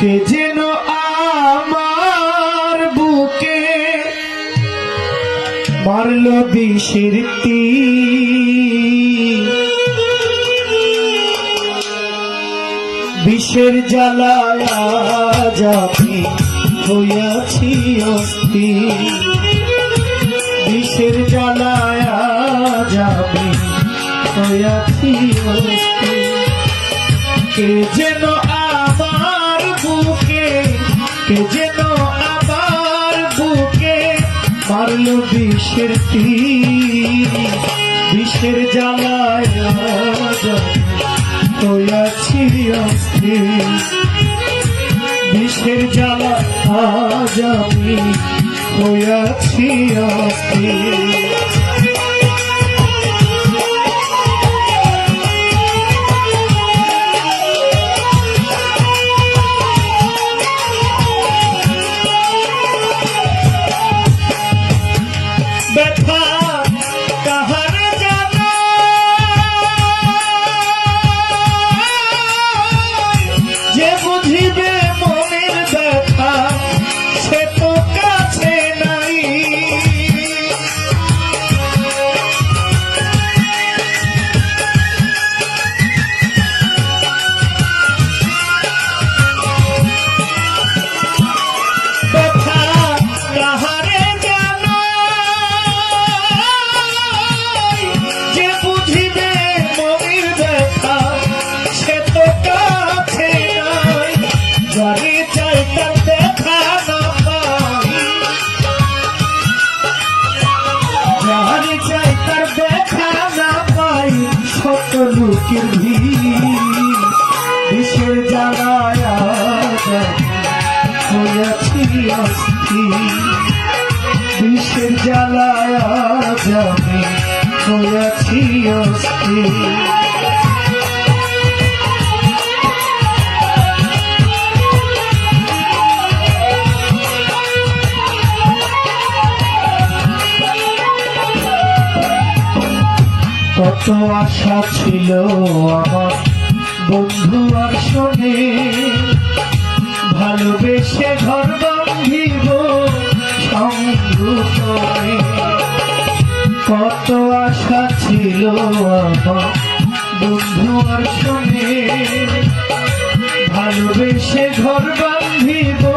কে যেন আমার বুকে মারল বিষের। বিষের জ্বালায় যাবে হইয়াছি অস্থির বিষের জ্বালায় যাবে হইয়াছি অস্থির কে যেন মারল বিষের তীর বিষের জ্বালায় হইয়াছি অস্থির বিষের জ্বালা আজ আমি হইয়াছি অস্থির। লোকের ভিড় বিষের জ্বালায় হইয়াছি অস্থির বিষের জ্বালায় যাবে হইয়াছি অস্থির কত আশা ছিল আমার? বন্ধু আর শোনে, ভালোবেসে ঘর সংরূপে কত আশা ছিল আমার? বন্ধু আর শোনে, ভালোবেসে ঘর বাঁধিব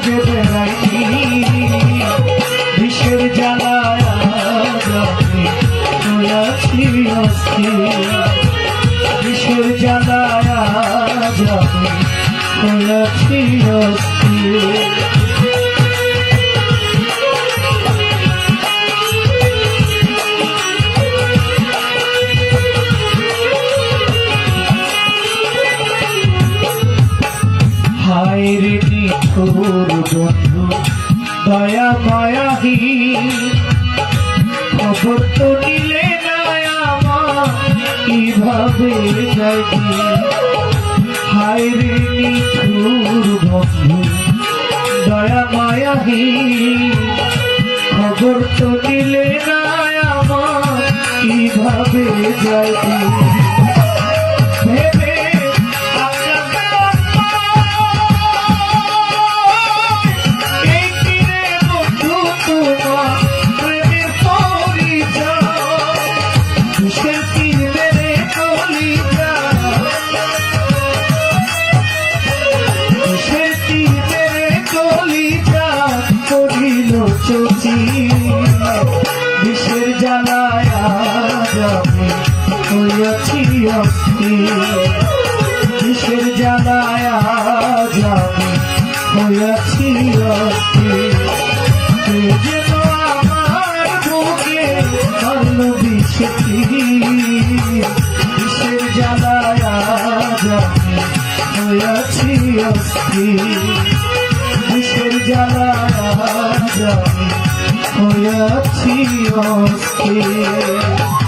খুঁজে বেড়াই বিষের জ্বালায় অস্থির বিষের জ্বালায় যাবে হইয়াছি অস্থির হায় রে নিঠুর বন্ধু, দয়া মায়াহি। খবর তো নিলে না আমার, কীভাবে যাবি হায় রে নিঠুর বন্ধু, দয়া মায়াহি। খবর তো নিলে কীভাবে যাবি বিষের জ্বালায় হইয়াছি অস্থির। বিষের জ্বালায় জ্বালায় আজ আমি হয়েছি অস্থির